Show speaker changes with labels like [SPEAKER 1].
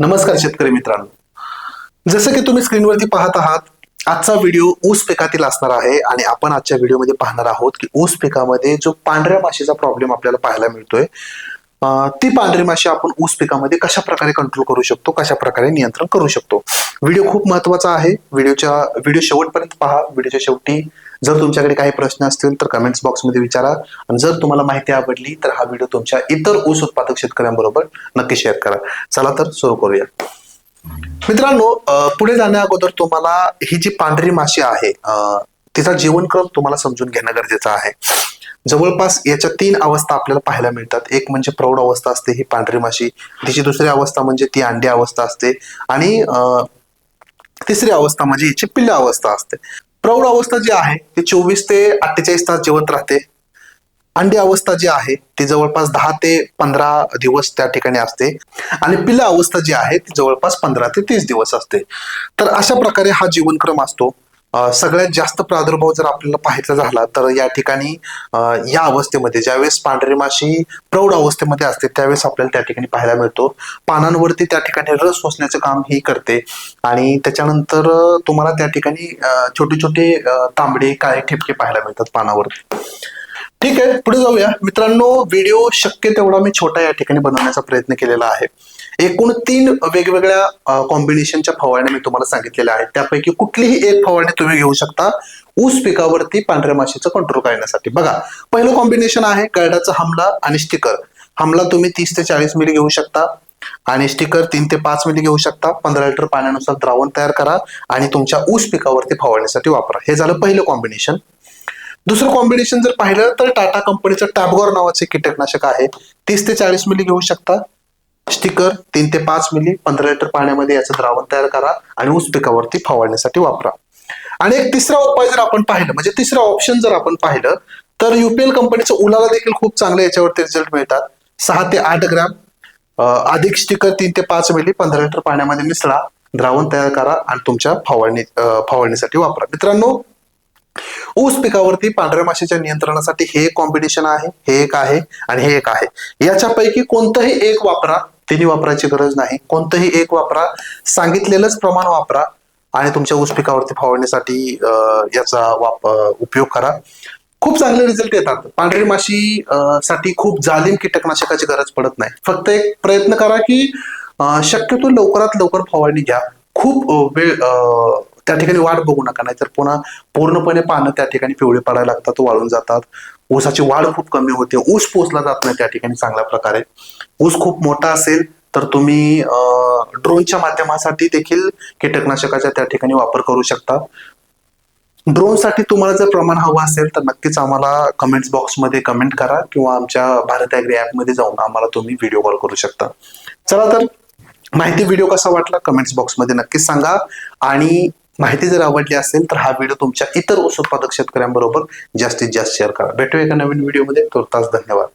[SPEAKER 1] नमस्कार शेतकरी मित्रांनो. जसं की तुम्ही स्क्रीनवरती पाहत आहात आजचा व्हिडिओ ऊस पिकातील असणार आहे आणि आपण आजच्या व्हिडिओमध्ये पाहणार आहोत की ऊस पिकामध्ये जो पांढऱ्या माशीचा प्रॉब्लेम आपल्याला पाहायला मिळतोय ती पांढरी माशी आपण ऊस पिकामध्ये कशा प्रकारे कंट्रोल करू शकतो कशा प्रकारे नियंत्रण करू शकतो? व्हिडिओ खूप महत्त्वाचा आहे. व्हिडिओच्या व्हिडिओ शेवटपर्यंत पहा. व्हिडिओच्या शेवटी जर तुमच्याकडे काही प्रश्न असतील तर कमेंट्स बॉक्समध्ये विचारा. आणि जर तुम्हाला माहिती आवडली तर हा व्हिडिओ तुमच्या इतर ऊस उत्पादक शेतकऱ्यांबरोबर नक्की शेअर करा. चला तर सुरू करूया. मित्रांनो पुढे जाण्या अगोदर तुम्हाला ही जी पांढरी माशी आहे तिचा जीवनक्रम तुम्हाला समजून घेणं गरजेचं आहे. जवळपास याच्या तीन अवस्था आपल्याला पाहायला मिळतात. एक म्हणजे प्रौढ अवस्था असते ही पांढरी माशी. तिची दुसरी अवस्था म्हणजे ती अंडी अवस्था असते. आणि अं, तिसरी अवस्था म्हणजे हिची पिल्ल अवस्था असते. प्रौढ अवस्था जी आहे ती चोवीस ते अठ्ठेचाळीस तास जिवंत राहते. अंडी अवस्था जी आहे ती जवळपास दहा ते पंधरा दिवस त्या ठिकाणी असते. आणि पिला अवस्था जी आहे ती जवळपास पंधरा ते तीस दिवस असते. तर अशा प्रकारे हा जीवनक्रम असतो. सगळ्यात जास्त प्रादुर्भाव जर आपल्याला पाहायचा झाला तर या ठिकाणी या अवस्थेमध्ये ज्यावेळेस पांढरी माशी प्रौढ अवस्थेमध्ये असते त्यावेळेस आपल्याला त्या ठिकाणी पाहायला मिळतो. पानांवरती त्या ठिकाणी रस शोषण्याचं काम ही करते. आणि त्याच्यानंतर तुम्हाला त्या ठिकाणी छोटे छोटे तांबडे काळे ठिपके पाहायला मिळतात पानावरती. ठीक आहे पुढे जाऊया. मित्रांनो व्हिडिओ शक्य तेवढा मी छोटा या ठिकाणी बनवण्याचा प्रयत्न केलेला आहे. एकूण तीन वेगवेगळ्या कॉम्बिनेशनच्या फवारण्या मी तुम्हाला सांगितलेल्या आहेत. त्यापैकी कुठलीही एक फवारणी तुम्ही घेऊ शकता. ऊस पिकावरती पांढऱ्या माशीचं कंट्रोल करण्यासाठी बघा पहिलं कॉम्बिनेशन आहे गळडाचा हमला आणि स्टिकर हमला तुम्ही तीस ते चाळीस मिली घेऊ शकता आणि स्टिकर तीन ते पाच मिली घेऊ शकता. पंधरा लिटर पाण्यानुसार द्रावण तयार करा आणि तुमच्या ऊस पिकावरती फवारण्यासाठी वापरा. हे झालं पहिलं कॉम्बिनेशन दुसरं कॉम्बिनेशन जर पाहिलं तर टाटा कंपनीचं टॅबगॉर नावाचे कीटकनाशक आहे. तीस ते चाळीस मिली घेऊ शकता. स्टिकर तीन ते पाच मिली पंधरा लिटर पाण्यामध्ये याचं द्रावण तयार करा आणि ऊस पिकावरती फवारण्यासाठी वापरा. आणि एक तिसरा उपाय जर आपण पाहिलं म्हणजे तिसरा ऑप्शन जर आपण पाहिलं तर युपीएल कंपनीचं उलाला देखील खूप चांगले याच्यावरती रिझल्ट मिळतात. सहा ते आठ ग्रॅम अधिक स्टिकर तीन ते पाच मिली पंधरा लिटर पाण्यामध्ये मिसळा द्रावण तयार करा आणि तुमच्या फवारणी फवारणीसाठी वापरा. मित्रांनो ऊस पिकावरती पांढऱ्या माशीच्या नियंत्रणासाठी हे एक कॉम्बिनेशन आहे हे एक आहे आणि हे एक आहे. याच्यापैकी कोणतंही एक वापरा तिन्ही वापरायची गरज नाही. कोणतंही एक वापरा सांगितलेलंच प्रमाण वापरा आणि तुमच्या ऊस पिकावरती फवारण्यासाठी याचा वाप उपयोग करा. खूप चांगले रिझल्ट येतात. पांढरी माशी साठी खूप जालीम कीटकनाशकाची गरज पडत नाही. फक्त एक प्रयत्न करा की शक्यतो लवकरात लवकर फवारणी घ्या. खूप वेळ त्या ठिकाणी वाट बघू नका नाहीतर पुन्हा पूर्णपणे पानं त्या ठिकाणी पिवळी पडायला लागतात वाळून जातात. ऊसाची वाढ खूप कमी होते. ऊस पोचला जात नाही त्या ठिकाणी चांगल्या प्रकारे. ऊस खूप मोठा असेल तर तुम्ही ड्रोनच्या माध्यमासाठी देखील कीटकनाशकाचा त्या ठिकाणी वापर करू शकता. ड्रोनसाठी तुम्हाला जर प्रमाण हवं असेल तर नक्कीच आम्हाला कमेंट्स बॉक्समध्ये कमेंट करा किंवा आमच्या भारत ॲग्री ॲपमध्ये जाऊन आम्हाला तुम्ही व्हिडिओ कॉल करू शकता. चला तर माहिती व्हिडिओ कसा वाटला कमेंट्स बॉक्समध्ये नक्कीच सांगा. आणि माहिती जर आवडली असेल तर हा व्हिडिओ तुमच्या इतर ऊस उत्पादक शेतकऱ्यांबरोबर जास्तीत जास्त शेअर करा. भेटूया एका नवीन व्हिडिओमध्ये तुर्तास धन्यवाद.